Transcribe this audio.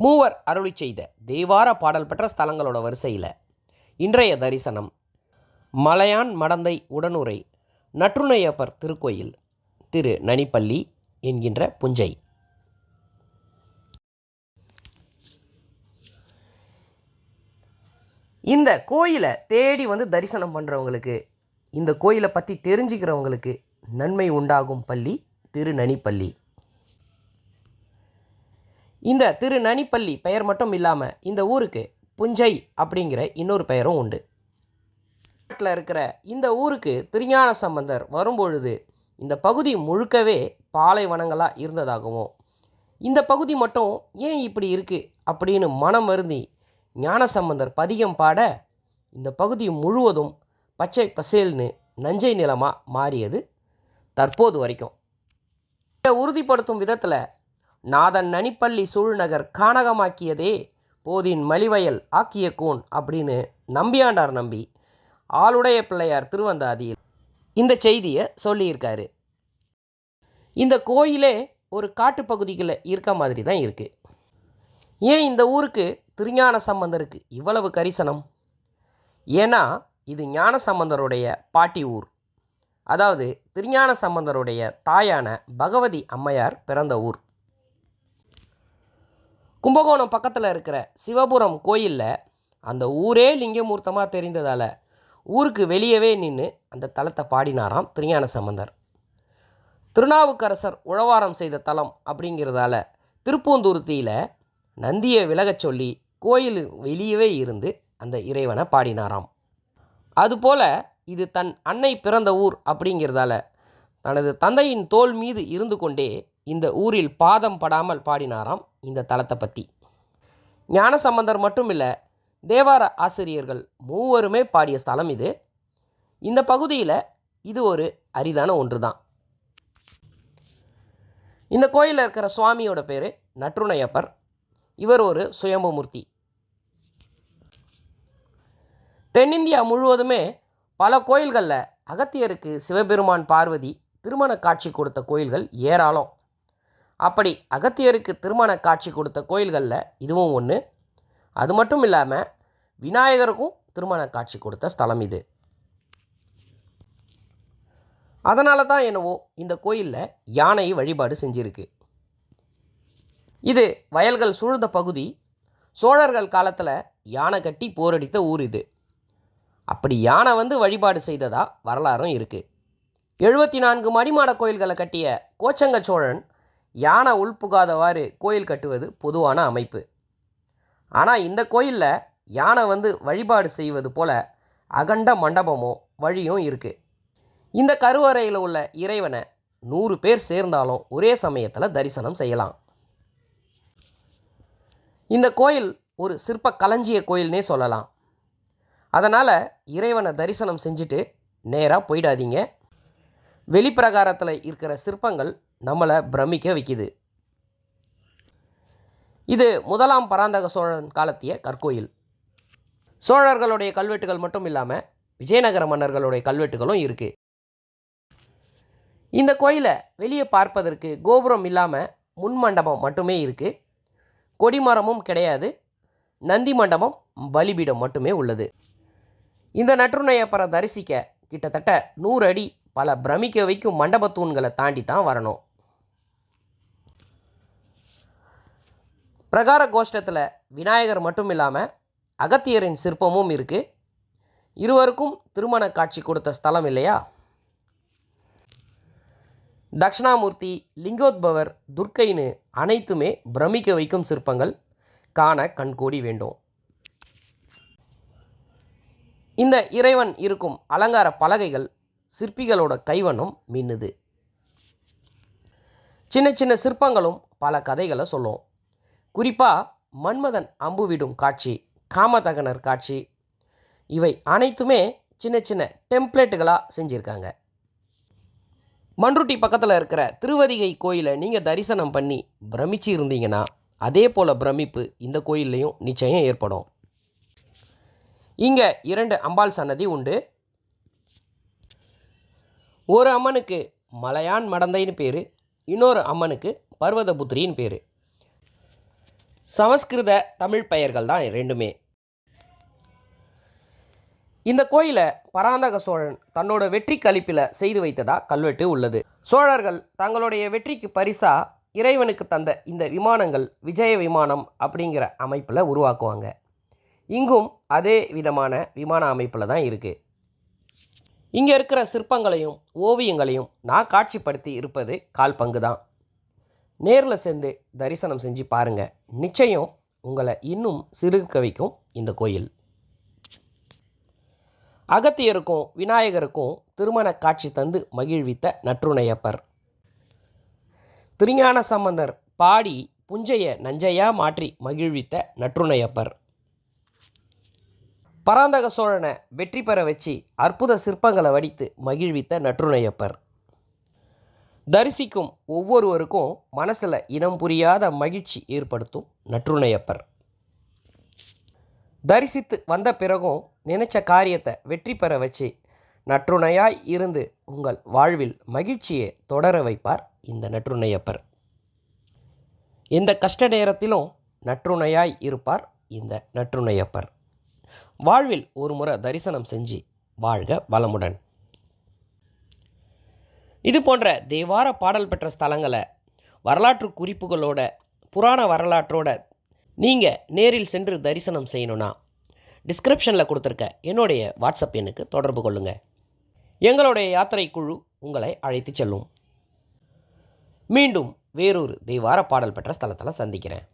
மூவர் அருளி செய்த தெய்வார பாடல் பெற்ற ஸ்தலங்களோட வரிசையில் இன்றைய தரிசனம் மலையான் மடந்தை உடனுரை நற்றுணையப்பர் திருக்கோயில் திரு நனிப்பள்ளி என்கின்ற புஞ்சை. இந்த கோயிலை தேடி வந்து தரிசனம் பண்ணுறவங்களுக்கு இந்த கோயிலை பற்றி தெரிஞ்சுக்கிறவங்களுக்கு நன்மை உண்டாகும் பள்ளி திருநனிப்பள்ளி இந்த திருநனிப்பள்ளி பெயர் மட்டும் இல்லாமல் இந்த ஊருக்கு புஞ்சை அப்படிங்கிற இன்னொரு பெயரும் உண்டு. நாட்டில் இருக்கிற இந்த ஊருக்கு திருஞான சம்பந்தர் வரும்பொழுது இந்த பகுதி முழுக்கவே பாலைவனங்களாக இருந்ததாகவும் இந்த பகுதி மட்டும் ஏன் இப்படி இருக்குது அப்படின்னு மனம் வருந்தி ஞானசம்பந்தர் பதிகம் பாட இந்த பகுதி முழுவதும் பச்சை பசேல்னு நஞ்சை நிலமாக மாறியது தற்போது வரைக்கும். இதை உறுதிப்படுத்தும் விதத்தில் நாதன் நனிப்பள்ளி சூழ்நகர் கானகமாக்கியதே போதின் மலிவயல் ஆக்கிய கூன் அப்படின்னு நம்பியாண்டார் நம்பி ஆளுடைய பிள்ளையார் திருவந்தாதியில் இந்த செய்தியை சொல்லியிருக்காரு. இந்த கோயிலே ஒரு காட்டுப்பகுதிகளில் இருக்க மாதிரி தான் இருக்குது ஏன் இந்த ஊருக்கு திருஞான சம்பந்தருக்கு இவ்வளவு கரிசனம்? ஏன்னா இது ஞான சம்பந்தருடைய பாட்டி ஊர். அதாவது திருஞான சம்பந்தருடைய தாயான பகவதி அம்மையார் பிறந்த ஊர். கும்பகோணம் பக்கத்தில் இருக்கிற சிவபுரம் கோயிலில் அந்த ஊரே லிங்கமூர்த்தமாக தெரிந்ததால் ஊருக்கு வெளியவே நின்று அந்த தலத்தை பாடினாராம் திருஞான சம்பந்தர். திருநாவுக்கரசர் உழவாரம் செய்த தலம் அப்படிங்கிறதால திருப்பூந்துருத்தியில் நந்தியை விலகச் சொல்லி கோயில் வெளியவே இருந்து அந்த இறைவனை பாடினாராம். அதுபோல் இது தன் அன்னை பிறந்த ஊர் அப்படிங்கிறதால தனது தந்தையின் தோல் மீது இருந்து கொண்டே இந்த ஊரில் பாதம் படாமல் பாடினாராம் இந்த தலத்தை பற்றி ஞானசம்பந்தர் மட்டும் இல்லை தேவார ஆசிரியர்கள் மூவருமே பாடிய ஸ்தலம் இது. இந்த பகுதியில் இது ஒரு அரிதான ஒன்று தான் இந்த கோயிலில் இருக்கிற சுவாமியோட பேர் நற்றுணையப்பர். இவர் ஒரு சுயம்புமூர்த்தி. தென்னிந்தியா முழுவதுமே பல கோயில்களில் அகத்தியருக்கு சிவபெருமான் பார்வதி திருமண காட்சி கொடுத்த கோயில்கள் ஏராளம். அப்படி அகத்தியருக்கு திருமண காட்சி கொடுத்த கோயில்களில் இதுவும் ஒன்று அது மட்டும் இல்லாமல் விநாயகருக்கும் திருமண காட்சி கொடுத்த ஸ்தலம் இது. அதனால தான் என்னவோ இந்த கோயிலில் யானை வழிபாடு செஞ்சிருக்கு. இது வயல்கள் சூழ்ந்த பகுதி. சோழர்கள் காலத்தில் யானை கட்டி போரடித்த ஊர் இது. அப்படி யானை வந்து வழிபாடு செய்ததா வரலாறும் இருக்குது எழுபத்தி நான்கு மணிமாட கோயில்களை கட்டிய கோச்சங்க சோழன் யானை உள்புகாதவாறு கோயில் கட்டுவது பொதுவான அமைப்பு. ஆனால் இந்த கோயிலில் யானை வந்து வழிபாடு செய்வது போல அகண்ட மண்டபமோ வழியும் இருக்குது இந்த கருவறையில் உள்ள இறைவனை நூறு பேர் சேர்ந்தாலும் ஒரே சமயத்தில் தரிசனம் செய்யலாம். இந்த கோயில் ஒரு சிற்ப களஞ்சிய கோயில்னே சொல்லலாம். அதனால் இறைவனை தரிசனம் செஞ்சுட்டு நேராக போயிடாதீங்க. வெளிப்பிரகாரத்தில் இருக்கிற சிற்பங்கள் நம்மளை பிரமிக்க வைக்குது. இது முதலாம் பராந்தக சோழன் காலத்திய கற்கோயில். சோழர்களுடைய கல்வெட்டுகள் மட்டும் இல்லாமல் விஜயநகர மன்னர்களுடைய கல்வெட்டுகளும் இருக்குது இந்த கோயிலை வெளியே பார்ப்பதற்கு கோபுரம் இல்லாமல் முன் மண்டபம் மட்டுமே இருக்குது கொடிமரமும் கிடையாது. நந்தி மண்டபம் பலிபீடம் மட்டுமே உள்ளது. இந்த நற்றுணையப்பரை தரிசிக்க கிட்டத்தட்ட நூறு அடி பல பிரமிக்க வைக்கும் மண்டபத் தூண்களை தாண்டி தான் வரணும். பிரகார கோஷ்டத்தில் விநாயகர் மட்டும் இல்லாமல் அகத்தியரின் சிற்பமும் இருக்குது இருவருக்கும் திருமண காட்சி கொடுத்த ஸ்தலம் இல்லையா? தக்ஷணாமூர்த்தி லிங்கோத்பவர் துர்க்கைன்னு அனைத்துமே பிரமிக்க வைக்கும் சிற்பங்கள் காண கண்கூடி வேண்டும். இந்த இறைவன் இருக்கும் அலங்கார பலகைகள் சிற்பிகளோட கைவண்ணம் மின்னுது. சின்ன சின்ன சிற்பங்களும் பல கதைகளை சொல்லும். குறிப்பாக மன்மதன் அம்பு விடும் காட்சி காமதகனர் காட்சி இவை அனைத்துமே சின்ன சின்ன டெம்ப்ளேட்டுகளாக செஞ்சுருக்காங்க. மண்ருட்டி பக்கத்தில் இருக்கிற திருவதிகை கோயிலை நீங்கள் தரிசனம் பண்ணி பிரமிச்சு இருந்தீங்கன்னா அதே போல் பிரமிப்பு இந்த கோயில்லையும் நிச்சயம் ஏற்படும். இங்கே இரண்டு அம்பாள் சன்னதி உண்டு. ஒரு அம்மனுக்கு மலையான் மடந்தைன்னு பேர் இன்னொரு அம்மனுக்கு பர்வதபுத்திரின்னு பேர். சமஸ்கிருத தமிழ் பெயர்கள் தான் ரெண்டுமே. இந்த கோயிலை பராந்தக சோழன் தன்னோட வெற்றி கழிப்பில் செய்து வைத்ததா கல்வெட்டு உள்ளது. சோழர்கள் தங்களுடைய வெற்றிக்கு பரிசா இறைவனுக்கு தந்த இந்த விமானங்கள் விஜய விமானம் அப்படிங்கிற அமைப்பில் உருவாக்குவாங்க. இங்கும் அதே விதமான விமான அமைப்பில் தான் இருக்குது இங்கே இருக்கிற சிற்பங்களையும் ஓவியங்களையும் நான் காட்சிப்படுத்தி இருப்பது கால் பங்கு தான் நேரில் சேர்ந்து தரிசனம் செஞ்சு பாருங்கள் நிச்சயம் உங்களை இன்னும் சிறுக்க வைக்கும் இந்த கோயில். அகத்தியருக்கும் விநாயகருக்கும் திருமண காட்சி தந்து மகிழ்வித்த நற்றுணையப்பர். திருஞான சம்பந்தர் பாடி புஞ்சைய நஞ்சையா மாற்றி மகிழ்வித்த நற்றுணையப்பர். பராந்தக சோழனை வெற்றி பெற வச்சு அற்புத சிற்பங்களை வடித்து மகிழ்வித்த நற்றுணையப்பர். தரிசிக்கும் ஒவ்வொருவருக்கும் மனசில் இனம் புரியாத மகிழ்ச்சி ஏற்படுத்தும் நற்றுணையப்பர். தரிசித்து வந்த பிறகும் நினைச்ச காரியத்தை வெற்றி பெற வச்சு நற்றுணையாய் இருந்து உங்கள் வாழ்வில் மகிழ்ச்சியை தொடர வைப்பார் இந்த நற்றுணையப்பர். எந்த கஷ்ட நேரத்திலும் நற்றுணையாய் இருப்பார் இந்த நற்றுணையப்பர். வாழ்வில் ஒரு முறை தரிசனம் செஞ்சு வாழ்க வளமுடன். இது போன்ற தேவார பாடல் பெற்ற ஸ்தலங்களை வரலாற்று குறிப்புகளோட புராண வரலாற்றோட நீங்கள் நேரில் சென்று தரிசனம் செய்யணுன்னா டிஸ்கிரிப்ஷனில் கொடுத்துருக்க என்னுடைய வாட்ஸ்அப் எண்ணுக்கு தொடர்பு கொள்ளுங்கள் எங்களுடைய யாத்திரை குழு உங்களை அழைத்து செல்லும். மீண்டும் வேறொரு தெய்வார பாடல் பெற்ற ஸ்தலத்தில் சந்திக்கிறேன்.